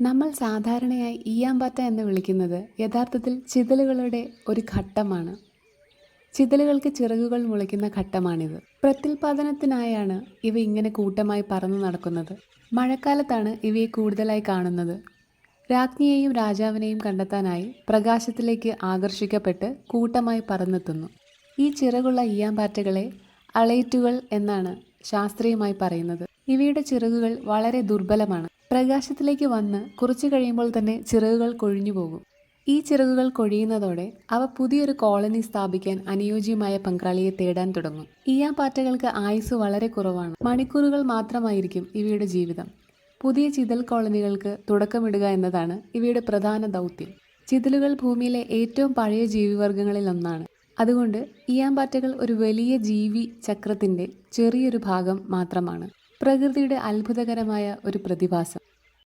നമ്മൾ സാധാരണയായി ഈയാമ്പാറ്റ എന്ന് വിളിക്കുന്നത് യഥാർത്ഥത്തിൽ ചിതലുകളുടെ ഒരു ഘട്ടമാണ്. ചിതലുകൾക്ക് ചിറകുകൾ മുളയ്ക്കുന്ന ഘട്ടമാണിത്. പ്രത്യുൽപാദനത്തിനായാണ് ഇവ ഇങ്ങനെ കൂട്ടമായി പറന്നു നടക്കുന്നത്. മഴക്കാലത്താണ് ഇവയെ കൂടുതലായി കാണുന്നത്. രാജ്ഞിയെയും രാജാവിനെയും കണ്ടെത്താനായി പ്രകാശത്തിലേക്ക് ആകർഷിക്കപ്പെട്ട് കൂട്ടമായി പറന്നെത്തുന്നു. ഈ ചിറകുള്ള ഈയാമ്പാറ്റകളെ അളേറ്റുകൾ എന്നാണ് ശാസ്ത്രീയമായി പറയുന്നത്. ഇവയുടെ ചിറകുകൾ വളരെ ദുർബലമാണ്. പ്രകാശത്തിലേക്ക് വന്ന് കുറച്ചു കഴിയുമ്പോൾ തന്നെ ചിറകുകൾ കൊഴിഞ്ഞു പോകും. ഈ ചിറകുകൾ കൊഴിയുന്നതോടെ അവ പുതിയൊരു കോളനി സ്ഥാപിക്കാൻ അനുയോജ്യമായ പങ്കാളിയെ തേടാൻ തുടങ്ങും. ഈയാമ്പാറ്റകൾക്ക് ആയുസ് വളരെ കുറവാണ്. മണിക്കൂറുകൾ മാത്രമായിരിക്കും ഇവയുടെ ജീവിതം. പുതിയ ചിതൽ കോളനികൾക്ക് തുടക്കമിടുക എന്നതാണ് ഇവയുടെ പ്രധാന ദൗത്യം. ചിതലുകൾ ഭൂമിയിലെ ഏറ്റവും പഴയ ജീവിവർഗങ്ങളിൽ ഒന്നാണ്. അതുകൊണ്ട് ഇയാമ്പാറ്റകൾ ഒരു വലിയ ജീവി ചക്രത്തിന്റെ ചെറിയൊരു ഭാഗം മാത്രമാണ്. പ്രകൃതിയുടെ അത്ഭുതകരമായ ഒരു പ്രതിഭാസം.